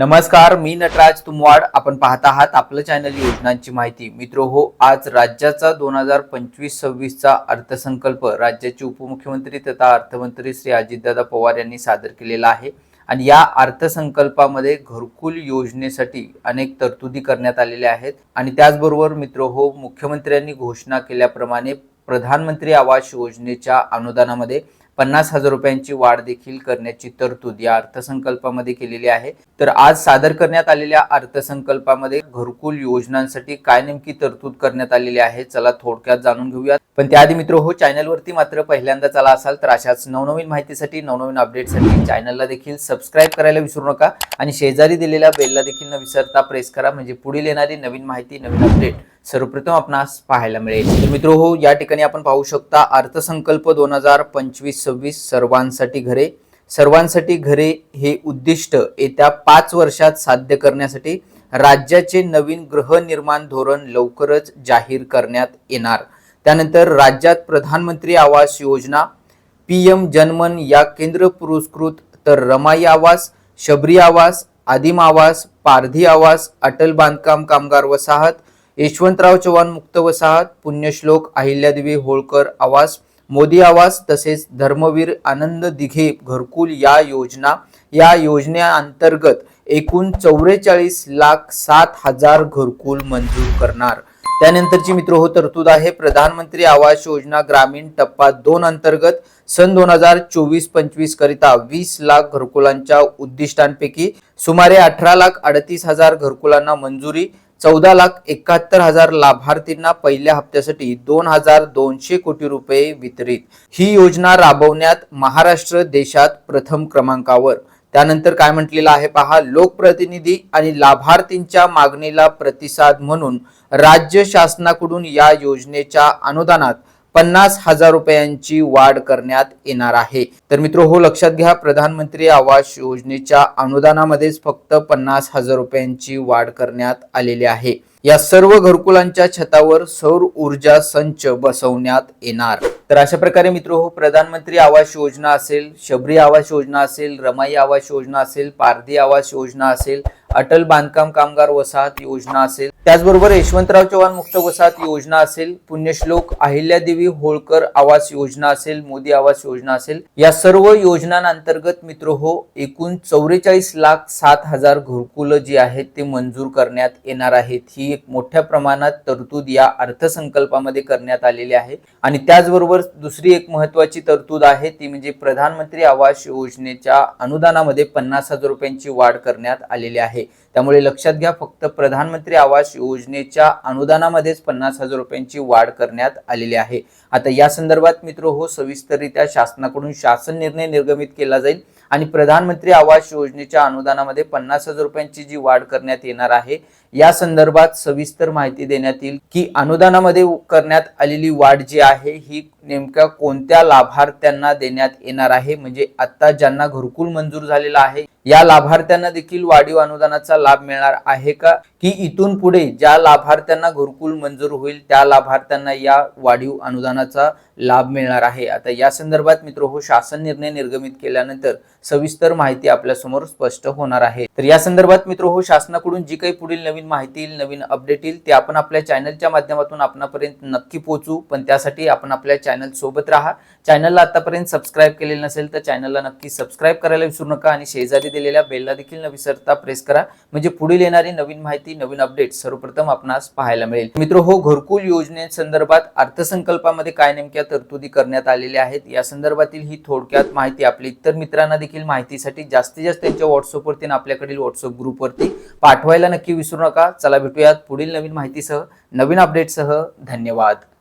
नमस्कार मी नटराज तुमवाड. आपण पाहत आहात आपलं चॅनल योजनांची माहिती. मित्र हो आज राज्याचा दोन हजार पंचवीस सव्वीसचा अर्थसंकल्प राज्याचे उपमुख्यमंत्री तथा अर्थमंत्री श्री अजितदादा पवार यांनी सादर केलेला आहे. आणि या अर्थसंकल्पामध्ये घरकुल योजनेसाठी अनेक तरतुदी करण्यात आलेल्या आहेत. आणि त्याचबरोबर मित्र हो मुख्यमंत्र्यांनी घोषणा केल्याप्रमाणे प्रधानमंत्री आवास योजनेच्या अनुदानामध्ये पन्नास हजार रुपयांची वाढ देखील करण्याची तरतूद या अर्थसंकल्पामध्ये केलेली आहे. तर आज सादर करण्यात आलेल्या अर्थसंकल्पामध्ये घरकुल योजनांसाठी काय नेमकी तरतूद करण्यात आलेली आहे चला थोडक्यात जाणून घेऊयात. पण त्याआधी मित्र हो चॅनलवरती मात्र पहिल्यांदा चला असाल तर अशाच नवनवीन माहितीसाठी नवनवीन अपडेटसाठी चॅनलला देखील सबस्क्राईब करायला विसरू नका आणि शेजारी दिलेल्या बेलला देखील न विसरता प्रेस करा म्हणजे पुढील येणारी नवीन माहिती नवीन अपडेट सर्वप्रथम आपणास पाहायला मिळेल. मित्र हो या ठिकाणी आपण पाहू शकता अर्थसंकल्प दोन हजार पंचवीस सव्वीस सर्वांसाठी घरे. सर्वांसाठी घरे हे उद्दिष्ट येत्या पाच वर्षात साध्य करण्यासाठी राज्याचे नवीन गृहनिर्माण धोरण लवकरच जाहीर करण्यात येणार. त्यानंतर राज्यात प्रधानमंत्री आवास योजना पी एम जनमन या केंद्र पुरस्कृत तर रमाई आवास शबरी आवास आदिम आवास पारधी आवास अटल बांधकाम कामगार वसाहत यशवंतराव चव्हाण मुक्त वसाहत पुण्यश्लोक अहिल्यादेवी होळकर आवास मोदी आवास तसेच धर्मवीर आनंद दिघे घरकुल या योजना या योजनेअंतर्गत एकूण चौवेचाळीस लाख सात हजार घरकुल मंजूर करणार. त्यानंतरची मित्र हो तरतूद आहे. प्रधानमंत्री आवास योजना ग्रामीण टप्पा दोन अंतर्गत सन दोन हजार चोवीस पंचवीस करिता वीस लाख घरकुलांच्या उद्दिष्टांपैकी सुमारे अठरा लाख अडतीस हजार घरकुलांना मंजुरी चौदा लाख एकाहत्तर हजार लाभार्थींना पहिल्या हप्त्यासाठी दोन हजार दोनशे कोटी रुपये वितरित. ही योजना राबवण्यात महाराष्ट्र देशात प्रथम क्रमांकावर. त्यानंतर काय म्हटलेलं आहे पहा लोकप्रतिनिधी आणि लाभार्थींच्या मागणीला प्रतिसाद म्हणून राज्य शासनाकडून या योजनेच्या अनुदानात पन्नास हजार रुपयांची वाढ करण्यात येणार आहे. तर मित्र हो लक्षात घ्या प्रधानमंत्री आवास योजनेच्या अनुदानामध्येच फक्त पन्नास हजार रुपयांची वाढ करण्यात आलेली आहे. या सर्व घरकुलांच्या छतावर सौर ऊर्जा संच बसवण्यात येणार. तर अशा प्रकारे मित्र हो प्रधानमंत्री आवास योजना असेल शबरी आवास योजना असेल रमाई आवास योजना असेल पारधी आवास योजना असेल अटल बांधकाम कामगार वसाहत योजना असेल. त्याचबरोबर यशवंतराव चव्हाण मुक्त वसाहत योजना असेल. पुण्यश्लोक अहिल्यादेवी होळकर आवास योजना असेल. मोदी आवास योजना असेल. या सर्व योजनांअंतर्गत मित्र हो एकूण चौवेचाळीस लाख सात हजार घरकुलं जी आहेत ते मंजूर करण्यात येणार आहेत. ही एक मोठ्या प्रमाणात तरतूद या अर्थसंकल्पामध्ये करण्यात आलेली आहे. आणि त्याचबरोबर दुसरी एक महत्वाची तरतूद आहे ती म्हणजे प्रधानमंत्री आवास योजनेच्या अनुदानामध्ये पन्नास हजार रुपयांची वाढ करण्यात आलेली आहे. त्यामुळे लक्षात घ्या फक्त प्रधानमंत्री आवास योजनेच्या अनुदानामध्येच पन्नास हजार रुपयांची वाढ करण्यात आलेली आहे. आता या संदर्भात मित्र हो सविस्तररित्या शासनाकडून शासन निर्णय निर्गमित केला जाईल. आणि प्रधानमंत्री आवास योजनेच्या अनुदानामध्ये पन्नास हजार रुपयांची जी वाढ करण्यात येणार आहे या संदर्भात सविस्तर माहिती देण्यात येईल की अनुदानामध्ये करण्यात आलेली वाढ जी आहे ही नेमक्या कोणत्या लाभार्थ्यांना देण्यात येणार आहे? म्हणजे आता ज्यांना घरकुल मंजूर झालेला आहे या लाभार्थ्यांना देखील वाढीव अनुदानाचा लाभ मिळणार आहे का? की इथून पुढे ज्या लाभार्थ्यांना घरकुल मंजूर होईल त्या लाभार्थ्यांना या वाढीव अनुदानाचा लाभ मिळणार आहे? आता या संदर्भात मित्र हो शासन निर्णय निर्गमित केल्यानंतर सविस्तर माहिती आपल्यासमोर स्पष्ट होणार आहे. तर या संदर्भात मित्र हो शासनाकडून जी काही पुढील नवीन माहिती येईल नवीन अपडेट येईल ते आपण आपल्या चॅनलच्या माध्यमातून आपणापर्यंत नक्की पोहोचू. पण त्यासाठी आपण आपल्या चॅनल सोबत राहा. चॅनलला आतापर्यंत सबस्क्राईब केलेलं नसेल तर चॅनलला नक्की सबस्क्राईब करायला विसरू नका आणि शेजारी दिलेल्या बेलला देखील न विसरता प्रेस करा. म्हणजे पुढील येणारी नवीन माहिती नवीन अपडेट सर्वप्रथम आपणास पाहायला मिळेल. मित्र हो घरकुल योजनेसंदर्भात अर्थसंकल्पामध्ये काय नेमक्या तरतुदी करण्यात आलेल्या आहेत? या संदर्भातील ही थोडक्यात माहिती आपल्या इतर मित्रांना देखील माहितीसाठी जास्तीत जास्त त्यांच्या व्हॉट्सअपवरती आणि आपल्याकडील व्हॉट्सअप ग्रुपवरती पाठवायला नक्की विसरू नका. चला भेटूयात पुढील नवीन माहितीसह नवीन अपडेटसह धन्यवाद.